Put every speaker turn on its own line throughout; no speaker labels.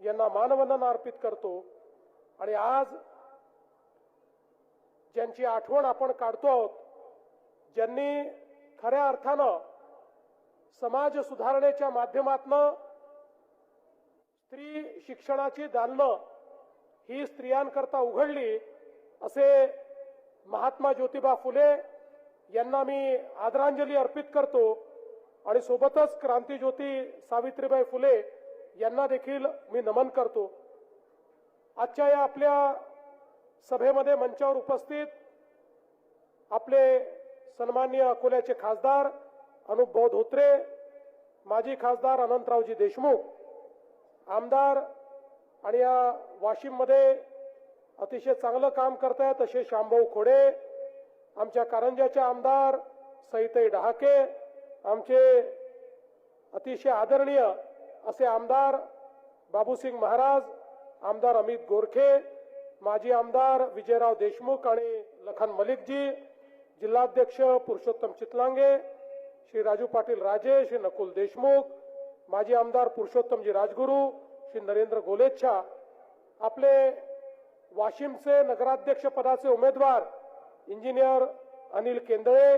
यांना मानवंदना अर्पित करतो. आणि आज ज्यांची आठवण आपण काढतो आहोत ज्यांनी खऱ्या अर्थानं समाज सुधारणेच्या माध्यमातनं स्त्री शिक्षणाची दालनं ही स्त्रियांकरता उघडली असे महात्मा ज्योतिबा फुले यांना मी आदरांजली अर्पित करतो. आणि सोबतच क्रांतीज्योती सावित्रीबाई फुले यांना देखील मी नमन करतो. आजच्या या आपल्या सभेमध्ये मंचावर उपस्थित आपले सन्माननीय अकोल्याचे खासदार अनुपभाऊ धोत्रे माजी खासदार अनंतरावजी देशमुख आमदार आणि या वाशिममध्ये अतिशय चांगलं काम करतायत असे शांभाऊ खोडे आमच्या कारंजाचे आमदार सईताई डहाके आमचे अतिशय आदरणीय असे आमदार बाबूसिंग महाराज आमदार अमित गोरखे माजी आमदार विजयराव देशमुख आणि लखन मलिकजी जिल्हाध्यक्ष पुरुषोत्तम चितलांगे श्री राजू पाटील राजे श्री नकुल देशमुख माजी आमदार पुरुषोत्तमजी राजगुरू श्री नरेंद्र गोलेच्छा आपले वाशिमचे नगराध्यक्ष पदाचे उमेदवार इंजिनियर अनिल केंदळे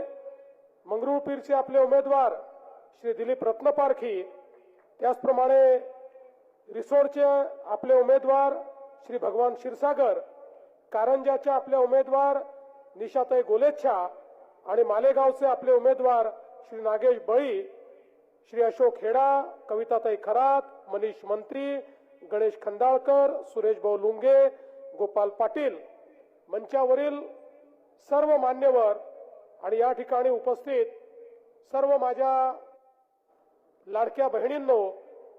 मंगरुळपीरचे आपले उमेदवार श्री दिलीप रत्नपारखी त्याचप्रमाणे रिसोडचे आपले उमेदवार श्री भगवान क्षीरसागर कारंजाचे आपले उमेदवार निशाताई गोलेच्छा आणि मालेगावचे आपले उमेदवार श्री नागेश बळी श्री अशोक हेडा कविताताई खरात मनीष मंत्री गणेश खंडाळकर सुरेश भाऊ लुंगे गोपाल पाटील. मंचावरील सर्व मान्यवर आणि या ठिकाणी उपस्थित सर्व माझ्या लाडक्या बहिणींनो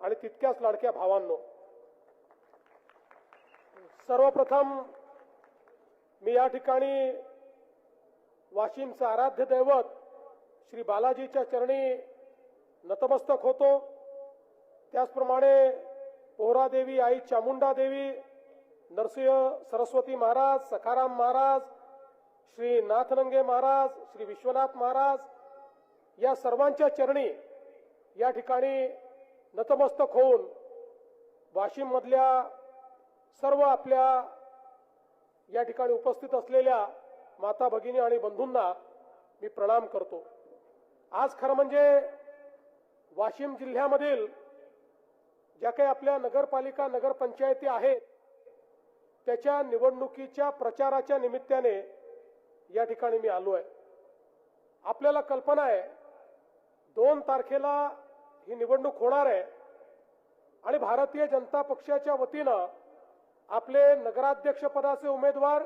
आणि तितक्याच लाडक्या भावांनो. सर्वप्रथम मी या ठिकाणी वाशिमचं आराध्य दैवत श्री बालाजीच्या चरणी नतमस्तक होतो. त्याचप्रमाणे पोहरादेवी आई चामुंडा देवी नरसिंह सरस्वती महाराज सखाराम महाराज श्री नाथनंगे महाराज श्री विश्वनाथ महाराज या सर्वांच्या चरणी या ठिकाणी नतमस्तक होऊन वाशिम मधल्या सर्व आपल्या या ठिकाणी उपस्थित असलेल्या माता भगिनी आणि बंधूंना मी प्रणाम करतो. आज खरं म्हणजे वाशिम जिल्ह्यामधील ज्या काही आपल्या नगरपालिका नगरपंचायती आहेत त्याच्या निवडणुकीच्या प्रचाराच्या निमित्ताने या ठिकाणी मी आलो आहे आपल्याला कल्पना आहे दोन तारखेला ही निवडणूक होणार आहे. आणि भारतीय जनता पक्षाच्या वतीनं आपले नगराध्यक्षपदाचे उमेदवार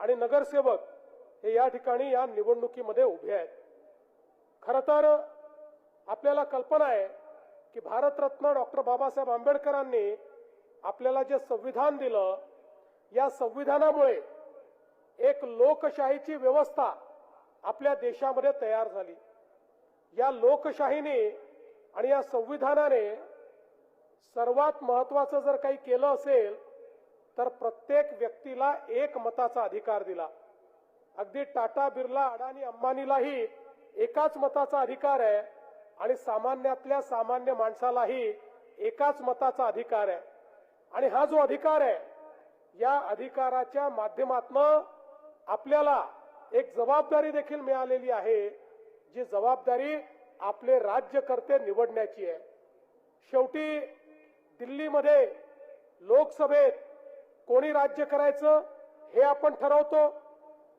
आणि नगरसेवक हे या ठिकाणी या निवडणुकीमध्ये उभे आहेत. खरं तर आपल्याला कल्पना आहे की भारतरत्न डॉक्टर बाबासाहेब आंबेडकरांनी आपल्याला जे संविधान दिलं या संविधानामुळे एक लोकशाहीची व्यवस्था आपल्या देशामध्ये तयार झाली. या लोकशाहीने आणि या संविधानाने सर्वात महत्वाचं जर काही केलं असेल तर प्रत्येक व्यक्तीला एक मताचा अधिकार दिला. अगदी टाटा बिर्ला अडाणी अंबानीलाही एकाच मताचा अधिकार आहे आणि सामान्यातल्या सामान्य माणसालाही एकाच मताचा अधिकार आहे. आणि हा जो अधिकार आहे या अधिकाराच्या माध्यमातनं आपल्याला एक जबाबदारी देखील मिळालेली आहे जी जबाबदारी आपले राज्यकर्ते निवडण्याची आहे. शेवटी दिल्लीमध्ये लोकसभेत कोणी राज्य करायचं हे आपण ठरवतो.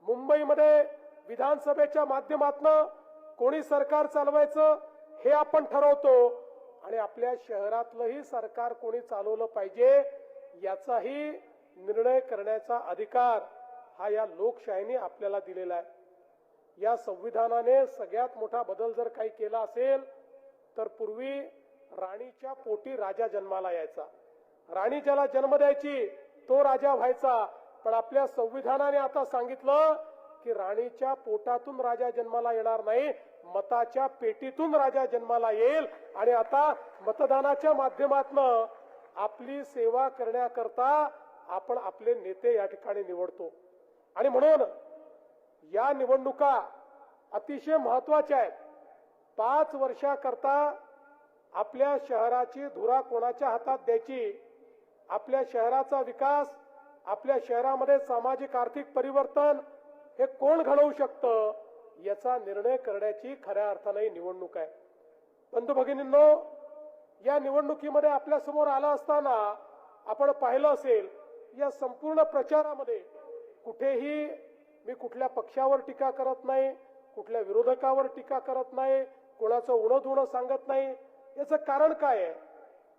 मुंबईमध्ये विधानसभेच्या माध्यमातनं कोणी सरकार चालवायचं हे आपण ठरवतो. आणि आपल्या शहरातलंही सरकार कोणी चालवलं पाहिजे याचाही निर्णय करण्याचा अधिकार हा या लोकशाहीने आपल्याला दिलेला आहे. या संविधानाने सगळ्यात मोठा बदल जर काही केला असेल तर पूर्वी राणीच्या पोटी राजा जन्माला यायचा. राणी ज्याला जन्म द्यायची तो राजा व्हायचा. पण आपल्या संविधानाने आता सांगितलं की राणीच्या पोटातून राजा जन्माला येणार नाही मताच्या पेटीतून राजा जन्माला येईल. आणि आता मतदानाच्या माध्यमातनं आपली सेवा करण्याकरता आपण आपले नेते या ठिकाणी निवडतो. आणि म्हणून या निवडणुका अतिशय महत्त्वाच्या आहेत. पाच वर्षाकरता आपल्या शहराची धुरा कोणाच्या हातात द्यायची? आपल्या शहराचा विकास आपल्या शहरामध्ये सामाजिक आर्थिक परिवर्तन हे कोण घडवू शकतं? याचा निर्णय करण्याची खऱ्या अर्थाने ही निवडणूक आहे. बंधू भगिनींनो या निवडणुकीमध्ये आपल्यासमोर आला असताना आपण पाहिलं असेल या संपूर्ण प्रचारामध्ये कुठेही मी कुठल्या पक्षावर टीका करत नाही कुठल्या विरोधकावर टीका करत नाही कोणाचं उणं धुणं सांगत नाही. याचं कारण काय आहे?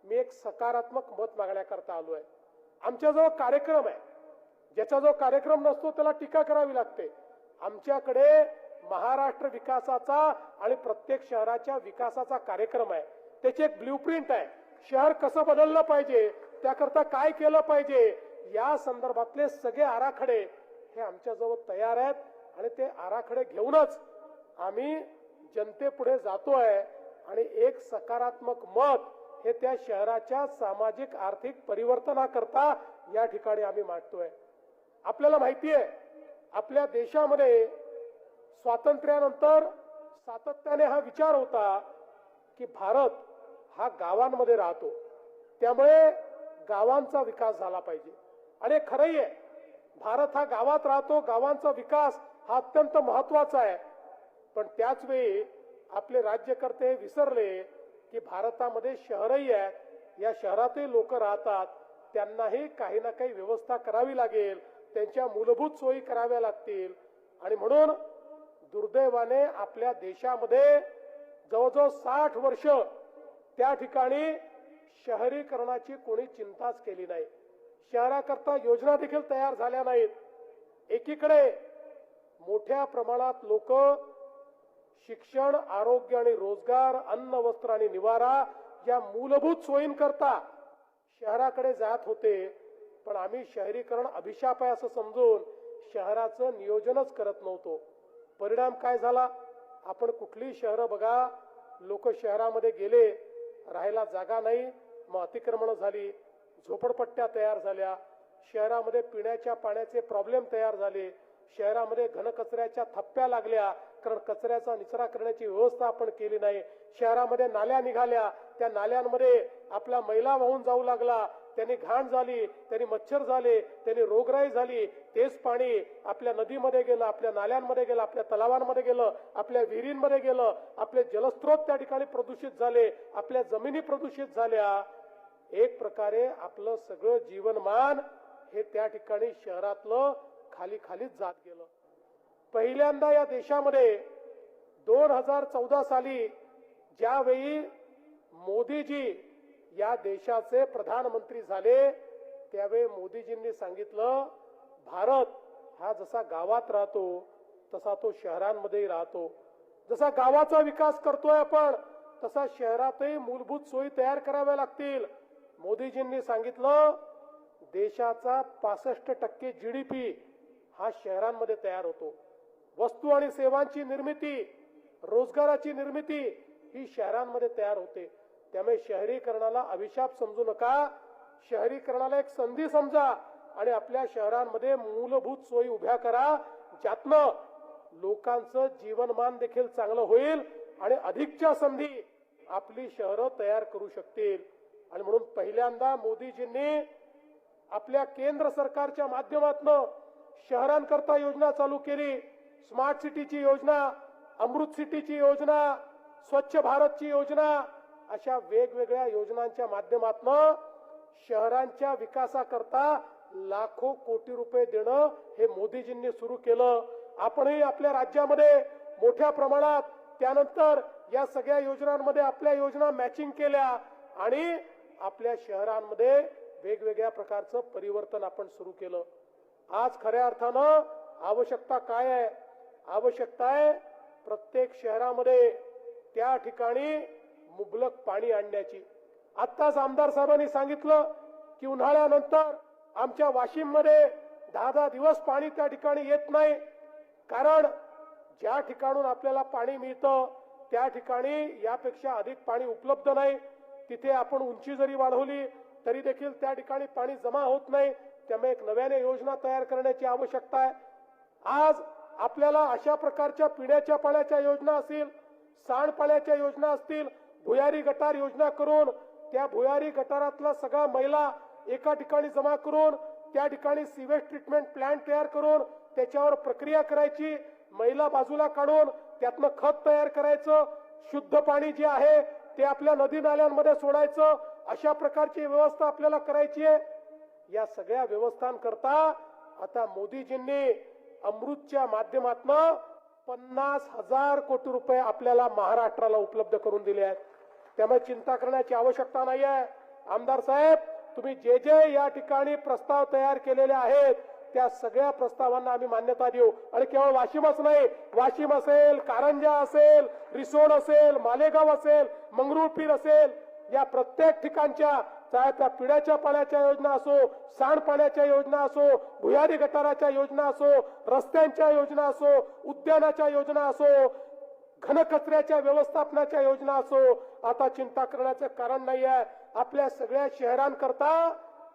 मी एक सकारात्मक मत मागण्याकरता आलो आहे. आमच्याजवळ कार्यक्रम आहे. ज्याचा जो कार्यक्रम नसतो त्याला टीका करावी लागते. आमच्याकडे महाराष्ट्र विकासाचा आणि प्रत्येक शहराच्या विकासाचा कार्यक्रम आहे. त्याची एक ब्ल्यूप्रिंट आहे. शहर कसं बदललं पाहिजे त्याकरता काय केलं पाहिजे या संदर्भातले सगळे आराखडे हे आमच्याजवळ तयार आहेत आणि ते आराखडे घेऊनच आम्ही जनतेपुढे जातोय आणि एक सकारात्मक मत हे त्या शहराच्या सामाजिक आर्थिक परिवर्तनाकरता या ठिकाणी आम्ही मांडतोय. आपल्याला माहिती आहे आपल्या देशामध्ये स्वातंत्र्यानंतर सातत्याने हा विचार होता की भारत हा गावांमध्ये राहतो. त्यामुळे गावांचा विकास झाला पाहिजे. आणि खरंही आहे भारत हा गावात राहतो गावांचा विकास हा अत्यंत महत्त्वाचा आहे. पण त्याच वेळी आपले राज्यकर्ते विसरले की भारतामध्ये शहरही आहेत या शहरातही लोक राहतात. त्यांनाही काही ना काही व्यवस्था करावी लागेल. त्यांच्या मूलभूत सोयी कराव्या लागतील. आणि म्हणून दुर्दैवाने आपल्या देशामध्ये जवळजवळ साठ वर्ष त्या ठिकाणी शहरीकरणाची कोणी चिंताच केली नाही. शहराकरता योजना देखील तयार झाल्या नाहीत. एकीकडे मोठ्या प्रमाणात लोक शिक्षण आरोग्य आणि रोजगार अन्न वस्त्र आणि निवारा या मूलभूत सोयींकरता शहराकडे जात होते. पण आम्ही शहरीकरण अभिशाप आहे असं समजून शहराचं नियोजनच करत नव्हतो. परिणाम काय झाला? आपण कुठली शहरं बघा लोक शहरामध्ये गेले राहायला जागा नाही मग अतिक्रमण झाली. झोपडपट्ट्या तयार झाल्या. शहरामध्ये पिण्याच्या पाण्याचे प्रॉब्लेम तयार झाले. शहरामध्ये घनकचऱ्याच्या थप्प्या लागल्या. कारण कचऱ्याचा निचरा करण्याची व्यवस्था आपण केली नाही. शहरामध्ये नाल्या निघाल्या. त्या नाल्यांमध्ये आपला मैला वाहून जाऊ लागला. त्यांनी घाण झाली त्यांनी मच्छर झाले त्यांनी रोगराई झाली. तेच पाणी आपल्या नदीमध्ये गेलं आपल्या नाल्यांमध्ये गेलं आपल्या तलावांमध्ये गेलं आपल्या विहिरींमध्ये गेलं. आपले जलस्रोत त्या ठिकाणी प्रदूषित झाले. आपल्या जमिनी प्रदूषित झाल्या. एक प्रकारे आपलं सगळं जीवनमान हे त्या ठिकाणी शहरातलं खाली खालीच जात गेलं. पहिल्यांदा या देशामध्ये दोन हजार चौदा साली ज्यावेळी मोदीजी या देशाचे प्रधानमंत्री झाले त्यावेळी मोदीजींनी सांगितलं भारत हा जसा गावात राहतो तसा तो शहरांमध्येही राहतो. जसा गावाचा विकास करतोय आपण तसा शहरातही मूलभूत सोयी तयार कराव्या लागतील. मोदीजींनी सांगितलं देशाचा पासष्ट टक्के जीडीपी हा शहरांमध्ये तयार होतो. वस्तू आणि सेवांची निर्मिती रोजगाराची निर्मिती ही शहरांमध्ये तयार होते. त्यामुळे शहरीकरणाला अभिशाप समजू नका. शहरीकरणाला एक संधी समजा आणि आपल्या शहरांमध्ये मूलभूत सोयी उभ्या करा ज्यातनं लोकांचं जीवनमान देखील चांगलं होईल आणि अधिकच्या संधी आपली शहरं तयार करू शकतील. आणि म्हणून पहिल्यांदा मोदीजींनी आपल्या केंद्र सरकारच्या माध्यमातून शहरांकरता योजना चालू केली. स्मार्ट सिटीची योजना अमृत सिटीची योजना स्वच्छ भारतची योजना अशा वेगवेगळ्या योजनांच्या माध्यमातून शहरांच्या विकासाकरता लाखो कोटी रुपये देणं हे मोदीजींनी सुरू केलं. आपणही आपल्या राज्यामध्ये मोठ्या प्रमाणात त्यानंतर या सगळ्या योजनांमध्ये आपल्या योजना मॅचिंग केल्या आणि आपल्या शहरांमध्ये वेगवेगळ्या प्रकारचं परिवर्तन आपण सुरू केलं. आज खऱ्या अर्थानं आवश्यकता काय आहे? आवश्यकता आहे प्रत्येक शहरामध्ये त्या ठिकाणी मुबलक पाणी आणण्याची. आत्ताच आमदार साहेबांनी सांगितलं की उन्हाळ्यानंतर आमच्या वाशिममध्ये दहा दहा दिवस पाणी त्या ठिकाणी येत नाही. कारण ज्या ठिकाणून आपल्याला पाणी मिळतं त्या ठिकाणी यापेक्षा अधिक पाणी उपलब्ध नाही. तिथे आपण उंची जरी वाढवली तरी देखील त्या ठिकाणी पाणी जमा होत नाही. त्यामुळे एक नव्याने योजना तयार करण्याची आवश्यकता आहे. आज आपल्याला अशा प्रकारच्या पिण्याच्या पाण्याच्या योजना असतील सांडपाण्याच्या योजना असतील भुयारी गटार योजना करून त्या भुयारी गटारातला सगळा मैला एका ठिकाणी जमा करून त्या ठिकाणी सिवेज ट्रीटमेंट प्लांट तयार करून त्याच्यावर प्रक्रिया करायची मैला बाजूला काढून त्यातनं खत तयार करायचं शुद्ध पाणी जे आहे ते आपल्या नदी नाल्यांमध्ये सोडायचं अशा प्रकारची व्यवस्था आपल्याला करायची आहे. या सगळ्या व्यवस्थांकरता आता मोदीजींनी अमृतच्या माध्यमातनं पन्नास हजार कोटी रुपये आपल्याला महाराष्ट्राला उपलब्ध करून दिले आहेत. त्यामुळे चिंता करण्याची आवश्यकता नाही आहे आमदार साहेब तुम्ही जे जे या ठिकाणी प्रस्ताव तयार केलेले आहेत त्या सगळ्या प्रस्तावांना आम्ही मान्यता देऊ. आणि केवळ वाशिमच नाही वाशिम असेल कारंजा असेल रिसोड असेल मालेगाव असेल मंगरुळपीर असेल या प्रत्येक ठिकाणच्या चाहे त्या पिण्याच्या पाण्याच्या योजना असो सांडपाण्याच्या योजना असो भुयारी गटाराच्या योजना असो रस्त्यांच्या योजना असो उद्यानाच्या योजना असो घनकचऱ्याच्या व्यवस्थापनाच्या योजना असो आता चिंता करण्याचं कारण नाही आहे आपल्या सगळ्या शहरांकरता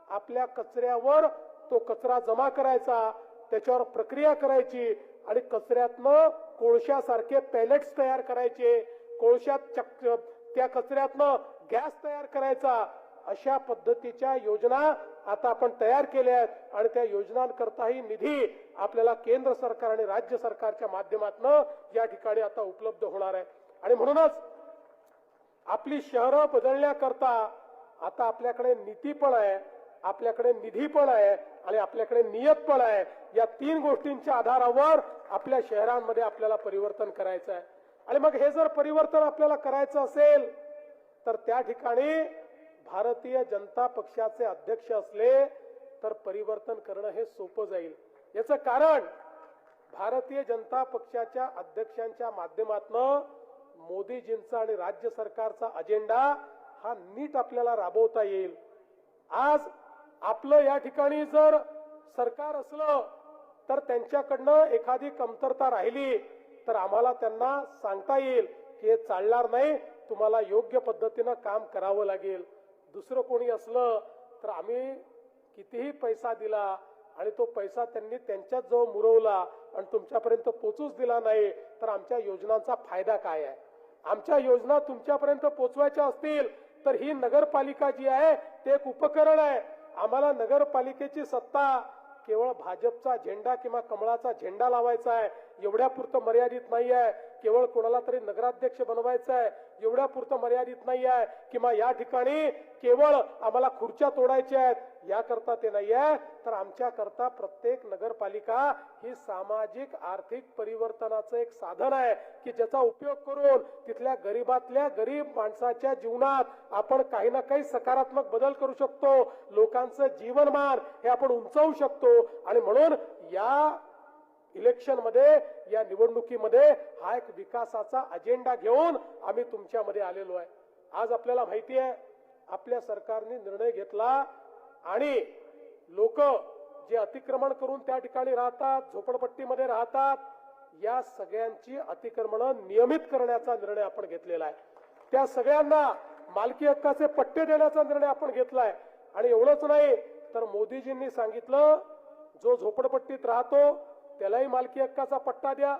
आपल्या कचऱ्यावर तो कचरा जमा करायचा त्याच्यावर प्रक्रिया करायची आणि कचऱ्यातनं कोळशासारखे पॅलेट्स तयार करायचे. कोळशात चक त्या कचऱ्यातनं गॅस तयार करायचा. अशा पद्धतीच्या योजना आता आपण तयार केल्या आहेत आणि त्या योजनांकरताही निधी आपल्याला केंद्र सरकार आणि राज्य सरकारच्या माध्यमातून या ठिकाणी आता उपलब्ध होणार आहे. आणि म्हणूनच आपली शहरं बदलण्याकरता आता आपल्याकडे नीती पण आहे. आपल्याकडे निधी पण आहे आणि आपल्याकडे नियत पण आहे. या तीन गोष्टींच्या आधारावर आपल्या शहरांमध्ये आपल्याला परिवर्तन करायचं आहे. आणि मग हे जर परिवर्तन आपल्याला करायचं असेल तर त्या ठिकाणी भारतीय जनता पक्षाचे अध्यक्ष असले तर परिवर्तन करणं हे सोपं जाईल. याचं कारण भारतीय जनता पक्षाच्या अध्यक्षांच्या माध्यमातनं मोदीजींचा आणि राज्य सरकारचा अजेंडा हा नीट आपल्याला राबवता येईल. आज आपलं या ठिकाणी जर सरकार असलं तर त्यांच्याकडनं एखादी कमतरता राहिली तर आम्हाला त्यांना सांगता येईल की हे चालणार नाही तुम्हाला योग्य पद्धतीनं काम करावं लागेल. दुसरं कोणी असलं तर आम्ही कितीही पैसा दिला आणि तो पैसा त्यांनी त्यांच्याच जवळ मुरवला आणि तुमच्यापर्यंत पोचूच दिला नाही तर आमच्या योजनांचा फायदा काय आहे? आमच्या योजना तुमच्यापर्यंत पोचवायच्या असतील तर ही नगरपालिका जी आहे ते एक उपकरण आहे. आम्हाला नगरपालिकेची सत्ता केवळ भाजपचा झेंडा किंवा कमळाचा झेंडा लावायचा आहे. एवढ्यापुरतं मर्यादित नाही आहे. केवळ कोणाला तरी नगराध्यक्ष बनवायचं आहे. एवढ्यापुरतं मर्यादित नाही आहे. किंवा या ठिकाणी केवळ आम्हाला खुर्च्या तोडायच्या आहेत. याकरता ते नाही आहे. तर आमच्या करता प्रत्येक नगरपालिका ही सामाजिक आर्थिक परिवर्तनाचं एक साधन आहे की ज्याचा उपयोग करून तिथल्या गरीबातल्या गरीब माणसाच्या जीवनात आपण काही ना काही सकारात्मक बदल करू शकतो. लोकांचं जीवनमान हे आपण उंचवू शकतो. आणि म्हणून या इलेक्शनमध्ये या निवडणुकीमध्ये हा एक विकासाचा अजेंडा घेऊन आम्ही तुमच्यामध्ये आलेलो आहे. आज आपल्याला माहिती आहे आपल्या सरकारने निर्णय घेतला आणि लोक जे अतिक्रमण करून त्या ठिकाणी राहतात झोपडपट्टीमध्ये राहतात या सगळ्यांची अतिक्रमण नियमित करण्याचा निर्णय आपण घेतलेला आहे. त्या सगळ्यांना मालकी हक्काचे पट्टे देण्याचा निर्णय आपण घेतलाय. आणि एवढंच नाही तर मोदीजींनी सांगितलं जो झोपडपट्टीत राहतो त्यालाही मालकी हक्काचा पट्टा द्या.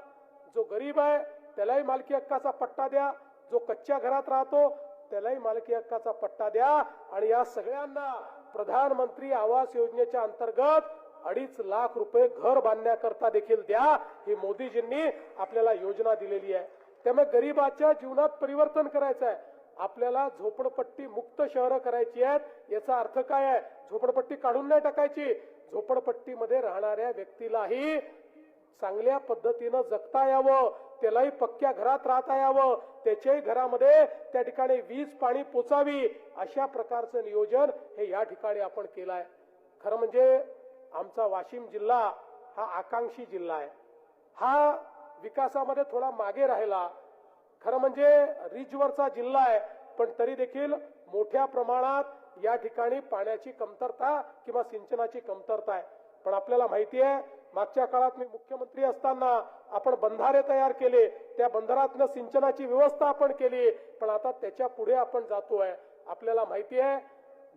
जो गरीब आहे त्यालाही मालकी हक्काचा पट्टा द्या. जो कच्च्या घरात राहतो त्यालाही मालकी हक्काचा पट्टा द्या. आणि या सगळ्यांना प्रधानमंत्री आवास योजनेच्या अंतर्गत अडीच लाख रुपये घर बांधण्याकरता देखील द्या ही मोदीजींनी आपल्याला योजना दिलेली आहे. त्यामुळे गरीबाच्या जीवनात परिवर्तन करायचं आहे. आपल्याला झोपडपट्टी मुक्त शहरं करायची आहेत याचा अर्थ काय आहे? झोपडपट्टी काढून नाही टाकायची. झोपडपट्टीमध्ये राहणाऱ्या व्यक्तीलाही चांगल्या पद्धतीनं जगता यावं त्यालाही पक्क्या घरात राहता यावं त्याच्याही घरामध्ये त्या ठिकाणी वीज पाणी पोचावी अशा प्रकारचं नियोजन हे या ठिकाणी आपण केलं आहे खरं म्हणजे आमचा वाशिम जिल्हा हा आकांक्षी जिल्हा आहे. हा विकासामध्ये थोडा मागे राहिला. खरं म्हणजे रिजवरचा जिल्हा आहे पण तरी देखील मोठ्या प्रमाणात या ठिकाणी पाण्याची कमतरता किंवा सिंचनाची कमतरता आहे. पण आपल्याला माहिती आहे मागच्या काळात मी मुख्यमंत्री असताना आपण बंधारे तयार केले त्या बंधारातनं सिंचनाची व्यवस्था आपण केली पण आता त्याच्या पुढे आपण जातोय. आपल्याला माहिती आहे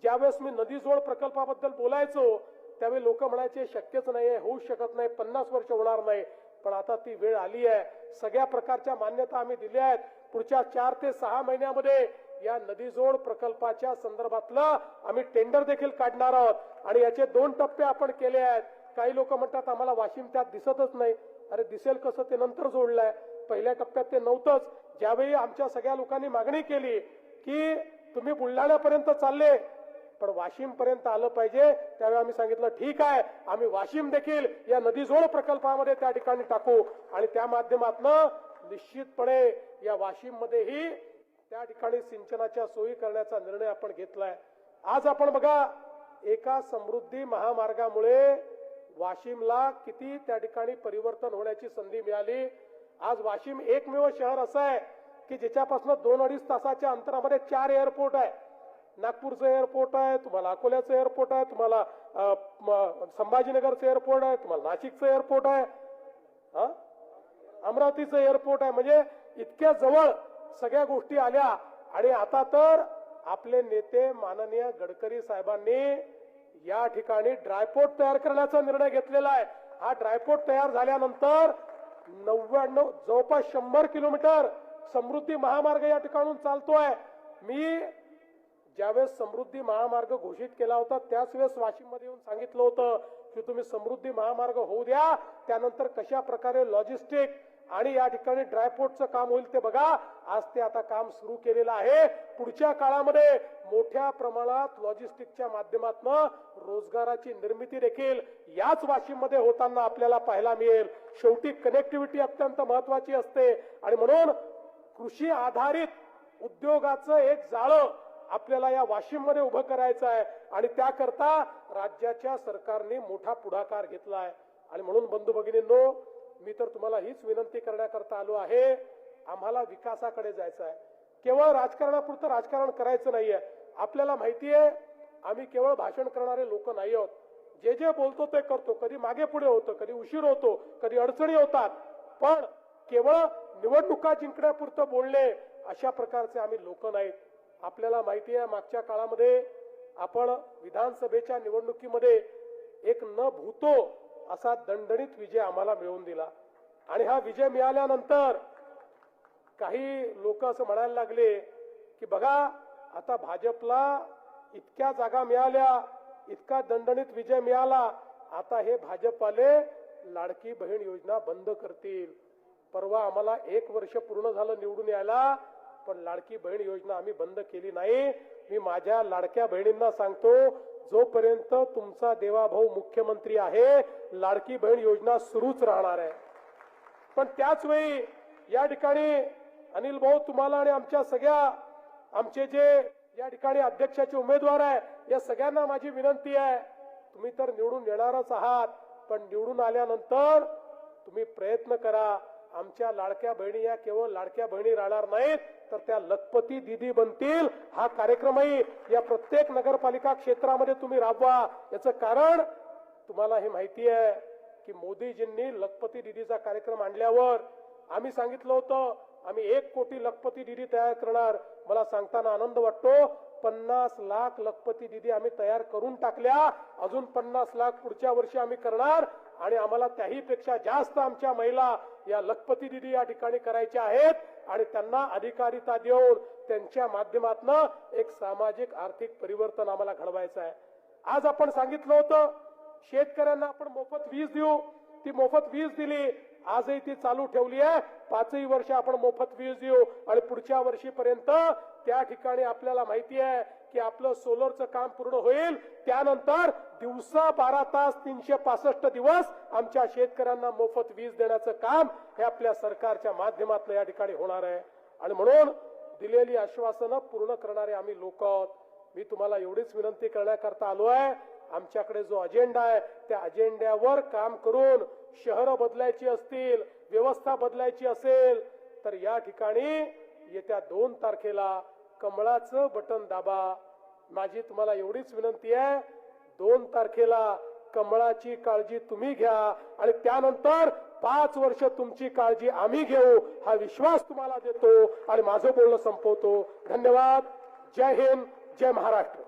ज्यावेळेस मी नदीजोड प्रकल्पाबद्दल बोलायचो त्यावेळी लोक म्हणायचे शक्यच नाही होऊ शकत नाही पन्नास वर्ष होणार नाही. पण आता ती वेळ आली आहे. सगळ्या प्रकारच्या मान्यता आम्ही दिल्या आहेत. पुढच्या चार ते सहा महिन्यामध्ये या नदीजोड प्रकल्पाच्या संदर्भातलं आम्ही टेंडर देखील काढणार आहोत. आणि याचे दोन टप्पे आपण केले आहेत. काही लोक म्हणतात आम्हाला वाशिम त्यात दिसतच नाही. अरे दिसेल कसं ते नंतर जोडलंय. पहिल्या टप्प्यात ते नव्हतंच. ज्यावेळी आमच्या सगळ्या लोकांनी मागणी केली की तुम्ही बुलढाण्यापर्यंत चालले पण वाशिम पर्यंत आलं पाहिजे त्यावेळी आम्ही सांगितलं ठीक आहे आम्ही वाशिम देखील या नदीजोड प्रकल्पामध्ये त्या ठिकाणी टाकू. आणि त्या माध्यमातनं निश्चितपणे या वाशिम मध्येही त्या ठिकाणी सिंचनाच्या सोयी करण्याचा निर्णय आपण घेतलाय. आज आपण बघा एका समृद्धी महामार्गामुळे वाशिमला किती त्या ठिकाणी परिवर्तन होण्याची संधी मिळाली? आज वाशिम एकमेव शहर असं आहे की ज्याच्यापासून दोन अडीच तासाच्या अंतरामध्ये चार एअरपोर्ट आहे. नागपूरचं एअरपोर्ट आहे तुम्हाला अकोल्याचं एअरपोर्ट आहे तुम्हाला संभाजीनगरचं एअरपोर्ट आहे तुम्हाला नाशिकचं एअरपोर्ट आहे. हा? अमरावतीचं एअरपोर्ट आहे. म्हणजे इतक्या जवळ सगळ्या गोष्टी आल्या. आणि आता तर आपले नेते माननीय गडकरी साहेबांनी या ठिकाणी ड्रायपोर्ट तयार करण्याचा निर्णय घेतलेला आहे. हा ड्रायपोर्ट तयार झाल्यानंतर नव्याण्णव जवळपास शंभर किलोमीटर समृद्धी महामार्ग या ठिकाणून चालतोय. मी ज्यावेळेस समृद्धी महामार्ग घोषित केला होता त्याच वेळेस वाशिममध्ये येऊन सांगितलं होतं की तुम्ही समृद्धी महामार्ग होऊ द्या. त्यानंतर कशा प्रकारे लॉजिस्टिक आणि या ठिकाणी ड्रायपोर्टचं काम होईल ते बघा. आज ते आता काम सुरू केलेलं आहे. पुढच्या काळामध्ये मोठ्या प्रमाणात लॉजिस्टिकच्या माध्यमातून रोजगाराची निर्मिती देखील याच वाशिममध्ये होताना आपल्याला पाहायला मिळेल. शेवटी कनेक्टिव्हिटी अत्यंत महत्वाची असते. आणि म्हणून कृषी आधारित उद्योगाचं एक जाळं आपल्याला या वाशिममध्ये उभं करायचं आहे. आणि त्याकरता राज्याच्या सरकारने मोठा पुढाकार घेतला आहे. आणि म्हणून बंधू भगिनींनो मी तर तुम्हाला हीच विनंती करण्याकरता आलो आहे आम्हाला विकासाकडे जायचं आहे. केवळ राजकारणापुरतं राजकारण करायचं नाहीये. आपल्याला माहिती आहे आम्ही केवळ भाषण करणारे लोक नाही आहोत. जे जे बोलतो ते करतो. कधी मागे पुढे होतं कधी उशीर होतो कधी अडचणी होतात. पण केवळ निवडणुका जिंकण्यापुरतं बोलणे अशा प्रकारचे आम्ही लोक नाहीत. आपल्याला माहिती आहे मागच्या काळामध्ये आपण विधानसभेच्या निवडणुकीमध्ये एक न भूतो असा दणदणीत विजय आम्हाला मिळवून दिला. आणि हा विजय मिळाल्यानंतर काही लोक असं म्हणायला लागले की बघा आता भाजपला इतक्या जागा मिळाल्या इतका दणदणीत विजय मिळाला आता हे भाजपवाले लाडकी बहीण योजना बंद करतील. परवा आम्हाला एक वर्ष पूर्ण झालं निवडून यायला पण लाडकी बहीण योजना आम्ही बंद केली नाही. मी माझ्या लाडक्या बहिणींना सांगतो जोपर्यंत तुमचा देवाभाऊ मुख्यमंत्री आहे लाडकी बहीण योजना सुरूच राहणार आहे. पण त्याच वेळी या ठिकाणी अनिल भाऊ तुम्हाला आणि आमच्या सगळ्या आमचे जे या ठिकाणी अध्यक्षाचे उमेदवार आहे या सगळ्यांना माझी विनंती आहे तुम्ही तर निवडून येणारच आहात पण निवडून आल्यानंतर तुम्ही प्रयत्न करा आमच्या लाडक्या बहिणी या केवळ लाडक्या बहिणी राहणार नाहीत तर त्या लखपती दिदी बनतील. हा कार्यक्रमही या प्रत्येक नगरपालिका क्षेत्रामध्ये तुम्ही राबवा. याचं कारण तुम्हाला हे माहिती आहे की मोदीजींनी लखपती दिदीचा कार्यक्रम आणल्यावर आम्ही सांगितलं होतं आम्ही एक कोटी लखपती दिदी तयार करणार. मला सांगताना आनंद वाटतो. पन्नास लाख लखपती दिदी आम्ही तयार करून टाकल्या. अजून पन्नास लाख पुढच्या वर्षी आम्ही करणार. आणि आम्हाला त्याही पेक्षा जास्त आमच्या महिला या लखपती दिदी या ठिकाणी करायच्या आहेत आणि त्यांना अधिकारिता देऊन त्यांच्या माध्यमातून एक सामाजिक आर्थिक परिवर्तन आम्हाला घडवायचं आहे. आज आपण सांगितलं होतं शेतकऱ्यांना आपण मोफत वीज देऊ. ती मोफत वीज दिली आजही ती चालू ठेवली आहे. पाचही वर्ष आपण मोफत वीज देऊ आणि पुढच्या वर्षीपर्यंत त्या ठिकाणी आपल्याला माहिती आहे की आपलं सोलरचं काम पूर्ण होईल. त्यानंतर दिवसा बारा तास तीनशे पासष्ट दिवस आमच्या शेतकऱ्यांना मोफत वीज देण्याचं काम हे आपल्या सरकारच्या माध्यमातून या ठिकाणी होणार आहे. आणि म्हणून दिलेली आश्वासनं पूर्ण करणारे आम्ही लोक आहोत. मी तुम्हाला एवढीच विनंती करण्याकरता आलो आहे. आमच्याकडे जो अजेंडा आहे त्या अजेंड्यावर काम करून शहरं बदलायची असतील व्यवस्था बदलायची असेल तर या ठिकाणी येत्या दोन तारखेला कमळाचं बटन दाबा. माझी तुम्हाला एवढीच विनंती आहे दोन तारखेला कमळाची काळजी तुम्ही घ्या आणि त्यानंतर पाच वर्ष तुमची काळजी आम्ही घेऊ हा विश्वास तुम्हाला देतो आणि माझं बोलणं संपवतो. धन्यवाद. जय हिंद जय महाराष्ट्र.